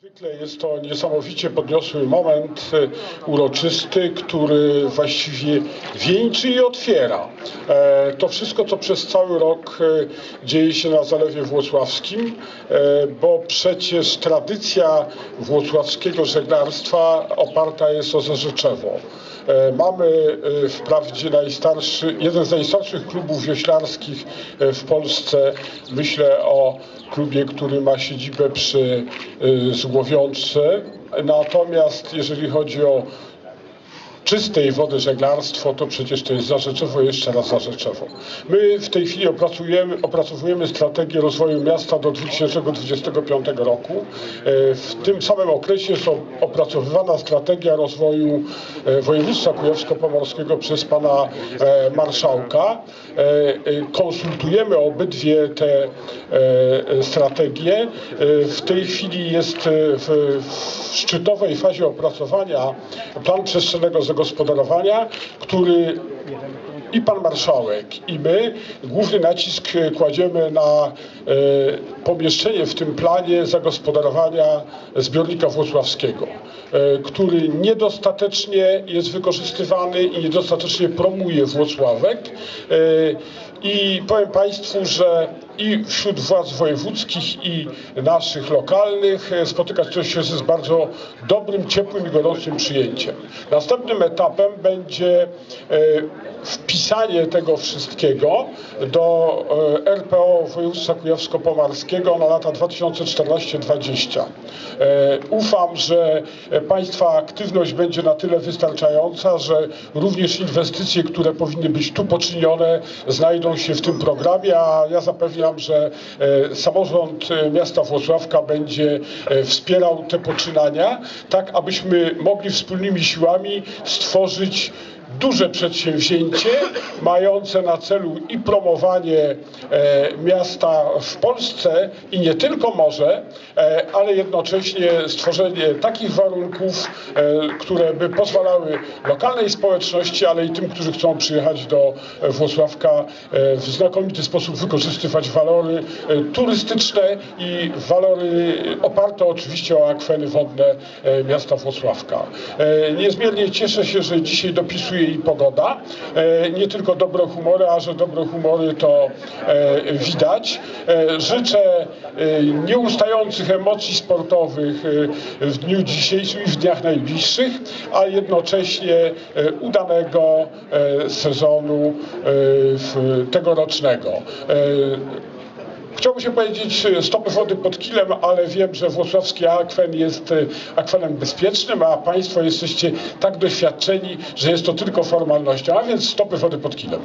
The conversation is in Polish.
Zwykle jest to niesamowicie podniosły moment, e, uroczysty, który właściwie wieńczy i otwiera e, to wszystko, co przez cały rok e, dzieje się na Zalewie Włocławskim, bo przecież tradycja włocławskiego żeglarstwa oparta jest o Zarzeczewo. E, Mamy wprawdzie najstarszy, jeden z najstarszych klubów wioślarskich w Polsce. Myślę o klubie, który ma siedzibę przy e, Zgłowiące. Natomiast jeżeli chodzi o czystej wody żeglarstwo, to przecież to jest Zarzeczewo, jeszcze raz Zarzeczewo. My w tej chwili opracujemy, opracowujemy strategię rozwoju miasta do 2025 roku. E, W tym samym okresie jest opracowywana strategia rozwoju e, województwa kujawsko-pomorskiego przez pana e, marszałka. Konsultujemy obydwie te strategie. W tej chwili jest w szczytowej fazie opracowania plan przestrzennego zagospodarowania, który i pan marszałek, i my główny nacisk kładziemy na e, pomieszczenie w tym planie zagospodarowania zbiornika włocławskiego, e, który niedostatecznie jest wykorzystywany i niedostatecznie promuje Włocławek. E, I powiem Państwu, że i wśród władz wojewódzkich i naszych lokalnych e, spotykać to się z bardzo dobrym, ciepłym i gorącym przyjęciem. Następnym etapem będzie wpisanie tego wszystkiego do RPO województwa na lata 2014-2020. E, Ufam, że Państwa aktywność będzie na tyle wystarczająca, że również inwestycje, które powinny być tu poczynione, znajdą się w tym programie, a ja zapewniam, że e, samorząd e, miasta Włocławka będzie e, wspierał te poczynania, tak abyśmy mogli wspólnymi siłami stworzyć duże przedsięwzięcie mające na celu i promowanie e, miasta w Polsce i nie tylko może, e, ale jednocześnie stworzenie takich warunków, e, które by pozwalały lokalnej społeczności, ale i tym, którzy chcą przyjechać do Włocławka w znakomity sposób wykorzystywać walory turystyczne i walory oparte oczywiście o akweny wodne miasta Włocławka. Niezmiernie cieszę się, że dzisiaj dopisuje i pogoda. E, Nie tylko dobre humory, a że dobre humory to e, widać. E, Życzę nieustających emocji sportowych w dniu dzisiejszym i w dniach najbliższych, a jednocześnie udanego sezonu tegorocznego. Chciałbym się powiedzieć e, stopy wody pod kilem, ale wiem, że włocławski akwen jest e, akwenem bezpiecznym, a Państwo jesteście tak doświadczeni, że jest to tylko formalnością, a więc stopy wody pod kilem.